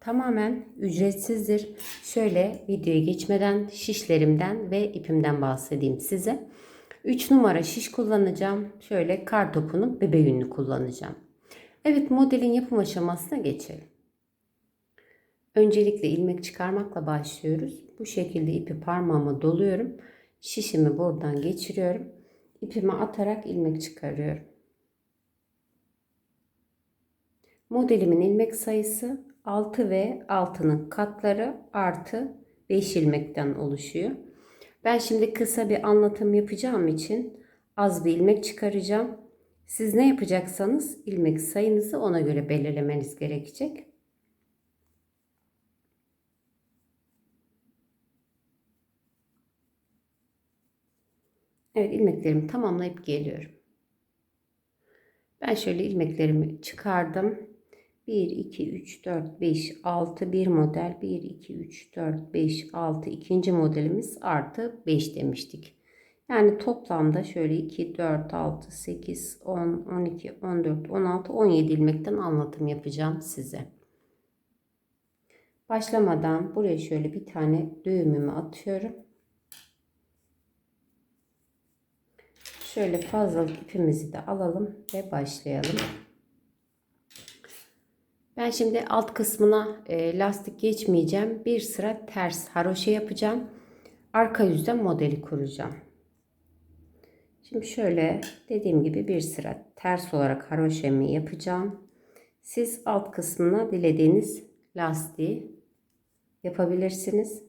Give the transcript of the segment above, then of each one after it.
tamamen ücretsizdir. Şöyle videoya geçmeden şişlerimden ve ipimden bahsedeyim size. 3 numara şiş kullanacağım. Şöyle kar topunun bebe yününü kullanacağım. Evet modelin yapım aşamasına geçelim. Öncelikle ilmek çıkarmakla başlıyoruz. Bu şekilde ipi parmağıma doluyorum. Şişimi buradan geçiriyorum. İpimi atarak ilmek çıkarıyorum. Modelimin ilmek sayısı 6 ve 6'nın katları artı 5 ilmekten oluşuyor. Ben şimdi kısa bir anlatım yapacağım için az bir ilmek çıkaracağım. Siz ne yapacaksanız ilmek sayınızı ona göre belirlemeniz gerekecek. Evet ilmeklerimi tamamlayıp geliyorum. Ben şöyle ilmeklerimi çıkardım. 1, 2, 3, 4, 5, 6 bir model. 1, 2, 3, 4, 5, 6 ikinci modelimiz artı 5 demiştik. Yani toplamda şöyle 2, 4, 6, 8, 10, 12, 14, 16, 17 ilmekten anlatım yapacağım size. Başlamadan buraya şöyle bir tane düğümümü atıyorum. Şöyle fazlalık ipimizi de alalım ve başlayalım. Ben şimdi alt kısmına e, lastik geçmeyeceğim. Bir sıra ters haroşa yapacağım. Arka yüzden modeli kuracağım. Şimdi şöyle dediğim gibi bir sıra ters olarak haroşemi yapacağım. Siz alt kısmına dilediğiniz lastiği yapabilirsiniz.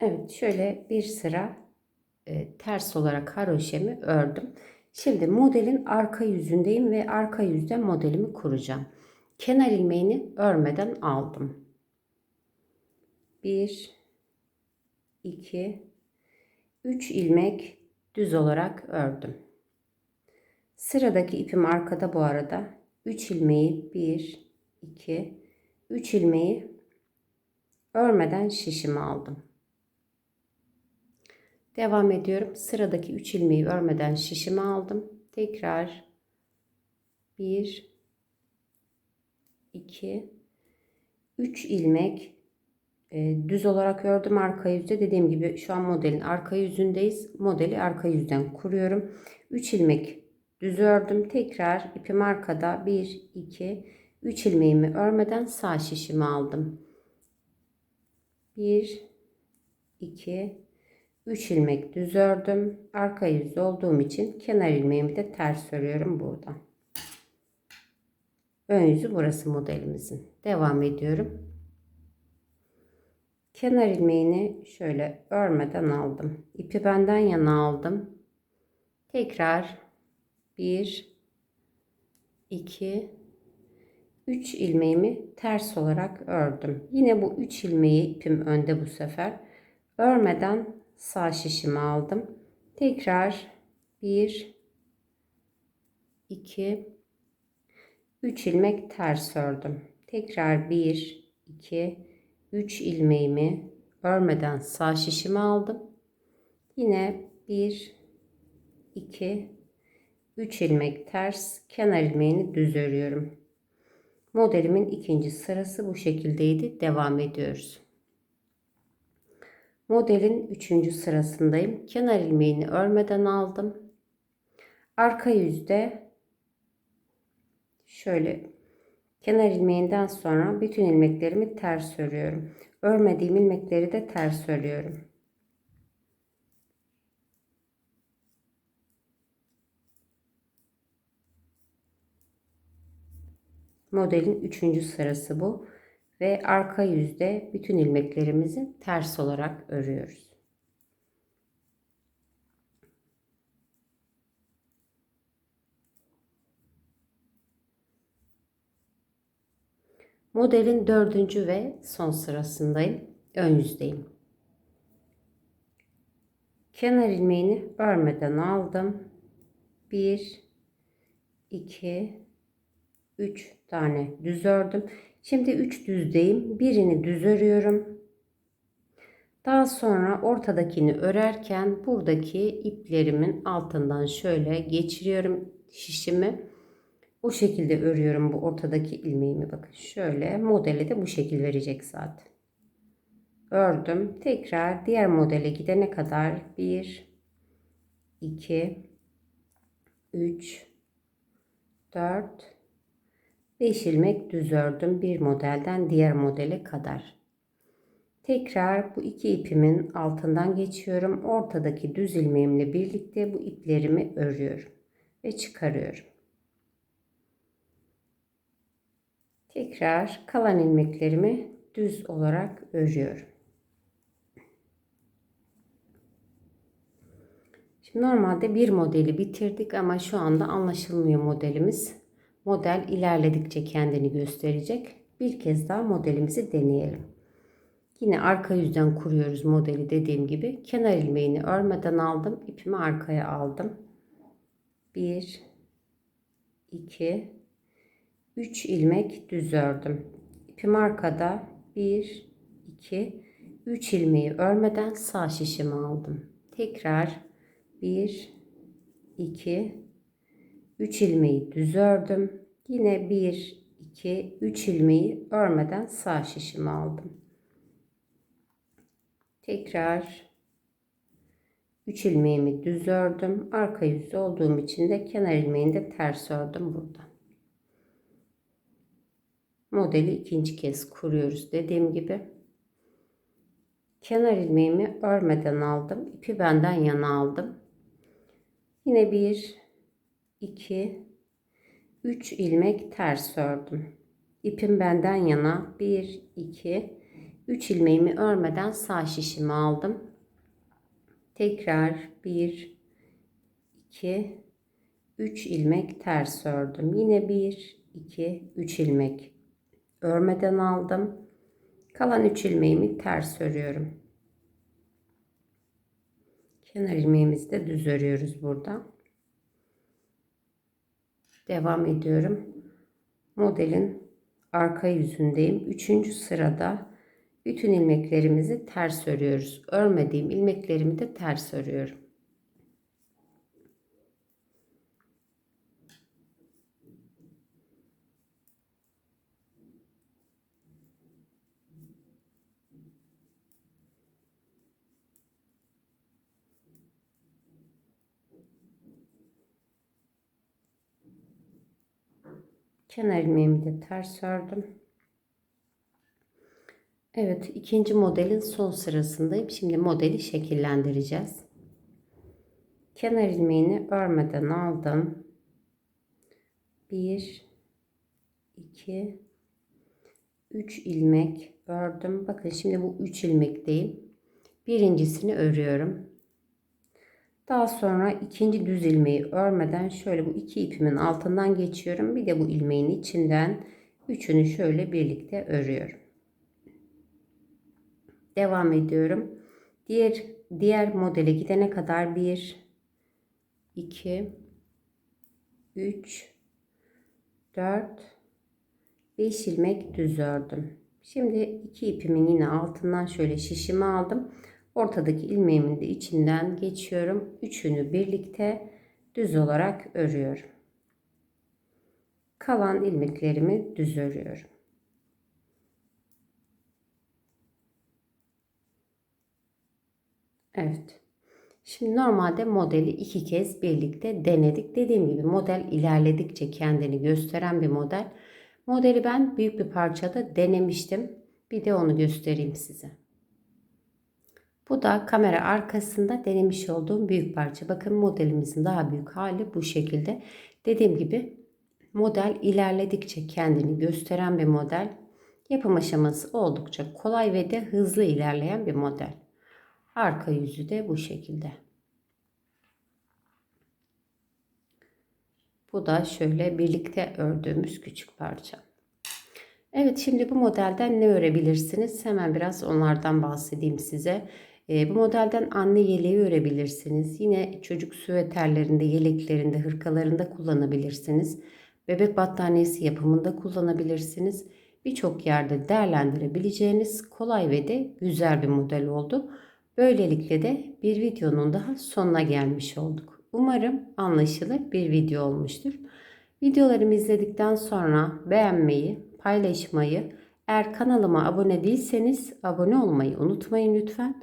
Evet şöyle bir sıra e, ters olarak haroşemi ördüm. Şimdi modelin arka yüzündeyim ve arka yüzde modelimi kuracağım. Kenar ilmeğini örmeden aldım. 1 2 3 ilmek düz olarak ördüm. Sıradaki ipim arkada bu arada. 3 ilmeği 1 2 3 ilmeği örmeden şişimi aldım. Devam ediyorum. Sıradaki 3 ilmeği örmeden şişimi aldım. Tekrar 1 2 3 ilmek e, düz olarak ördüm arka yüzde. Dediğim gibi şu an modelin arka yüzündeyiz. Modeli arka yüzden kuruyorum. 3 ilmek düz ördüm. Tekrar ipim arkada 1 2 3 ilmeğimi örmeden sağ şişimi aldım. 1 2 3 ilmek düz ördüm. Arka yüzde olduğum için kenar ilmeğimi de ters örüyorum burada. Ön yüzü burası modelimizin. Devam ediyorum. Kenar ilmeğini şöyle örmeden aldım. İpi benden yana aldım. Tekrar 1 2 3 ilmeğimi ters olarak ördüm. Yine bu 3 ilmeği ipim önde bu sefer. Örmeden sağ şişimi aldım. Tekrar 1 2 3 ilmek ters ördüm. Tekrar 1 2 3 ilmeğimi örmeden sağ şişimi aldım. Yine 1 2 3 ilmek ters kenar ilmeğini düz örüyorum. Modelimin ikinci sırası bu şekildeydi. Devam ediyoruz. Modelin 3. sırasındayım. Kenar ilmeğini örmeden aldım. Arka yüzde şöyle kenar ilmeğinden sonra bütün ilmeklerimi ters örüyorum. Örmediğim ilmekleri de ters örüyorum. Modelin 3. sırası bu. Ve arka yüzde bütün ilmeklerimizi ters olarak örüyoruz. Modelin dördüncü ve son sırasındayım. Ön yüzdeyim. Kenar ilmeğini örmeden aldım. 1 2 3 tane düz ördüm. Şimdi 3 düzdeyim. Birini düz örüyorum. Daha sonra ortadakini örerken buradaki iplerimin altından şöyle geçiriyorum şişimi. Bu şekilde örüyorum bu ortadaki ilmeğimi bakın şöyle modeli de bu şekil verecek zaten. Ördüm. Tekrar diğer modele gidene kadar 1 2 3 4 5 ilmek düz ördüm bir modelden diğer modele kadar. Tekrar bu iki ipimin altından geçiyorum. Ortadaki düz ilmeğimle birlikte bu iplerimi örüyorum ve çıkarıyorum. Tekrar kalan ilmeklerimi düz olarak örüyorum. Şimdi normalde bir modeli bitirdik ama şu anda anlaşılmıyor modelimiz. Model ilerledikçe kendini gösterecek. Bir kez daha modelimizi deneyelim. Yine arka yüzden kuruyoruz modeli dediğim gibi. Kenar ilmeğini örmeden aldım. ipimi arkaya aldım. 1 2 3 ilmek düz ördüm. İpim arkada 1 2 3 ilmeği örmeden sağ şişimi aldım. Tekrar 1 2 3 ilmeği düz ördüm. Yine 1 2 3 ilmeği örmeden sağ şişimi aldım. Tekrar 3 ilmeğimi düz ördüm. Arka yüzde olduğum için de kenar ilmeğini de ters ördüm burada. Modeli ikinci kez kuruyoruz dediğim gibi. Kenar ilmeğimi örmeden aldım. İpi benden yana aldım. Yine bir, iki, üç ilmek ters ördüm. İpim benden yana bir, iki, üç ilmeğimi örmeden sağ şişimi aldım. Tekrar bir, iki, üç ilmek ters ördüm. Yine bir, iki, üç ilmek örmeden aldım. Kalan üç ilmeğimi ters örüyorum. Kenar ilmeğimizi de düz örüyoruz burada. Devam ediyorum. Modelin arka yüzündeyim. Üçüncü sırada bütün ilmeklerimizi ters örüyoruz. Örmediğim ilmeklerimi de ters örüyorum. Kenar ilmeğimi de ters ördüm. Evet ikinci modelin son sırasındayım. Şimdi modeli şekillendireceğiz. Kenar ilmeğini örmeden aldım. 1 2 3 ilmek ördüm. Bakın şimdi bu 3 ilmekteyim. Birincisini örüyorum. Daha sonra ikinci düz ilmeği örmeden şöyle bu iki ipimin altından geçiyorum. Bir de bu ilmeğin içinden üçünü şöyle birlikte örüyorum. Devam ediyorum. Diğer diğer modele gidene kadar 1 2 3 4 5 ilmek düz ördüm. Şimdi iki ipimin yine altından şöyle şişimi aldım. Ortadaki ilmeğimin de içinden geçiyorum. Üçünü birlikte düz olarak örüyorum. Kalan ilmeklerimi düz örüyorum. Evet. Şimdi normalde modeli iki kez birlikte denedik. Dediğim gibi model ilerledikçe kendini gösteren bir model. Modeli ben büyük bir parçada denemiştim. Bir de onu göstereyim size. Bu da kamera arkasında denemiş olduğum büyük parça. Bakın modelimizin daha büyük hali bu şekilde. Dediğim gibi model ilerledikçe kendini gösteren bir model. Yapım aşaması oldukça kolay ve de hızlı ilerleyen bir model. Arka yüzü de bu şekilde. Bu da şöyle birlikte ördüğümüz küçük parça. Evet şimdi bu modelden ne örebilirsiniz? Hemen biraz onlardan bahsedeyim size. E, bu modelden anne yeleği örebilirsiniz. Yine çocuk süveterlerinde, yeleklerinde, hırkalarında kullanabilirsiniz. Bebek battaniyesi yapımında kullanabilirsiniz. Birçok yerde değerlendirebileceğiniz kolay ve de güzel bir model oldu. Böylelikle de bir videonun daha sonuna gelmiş olduk. Umarım anlaşılır bir video olmuştur. Videolarımı izledikten sonra beğenmeyi, paylaşmayı, eğer kanalıma abone değilseniz abone olmayı unutmayın lütfen.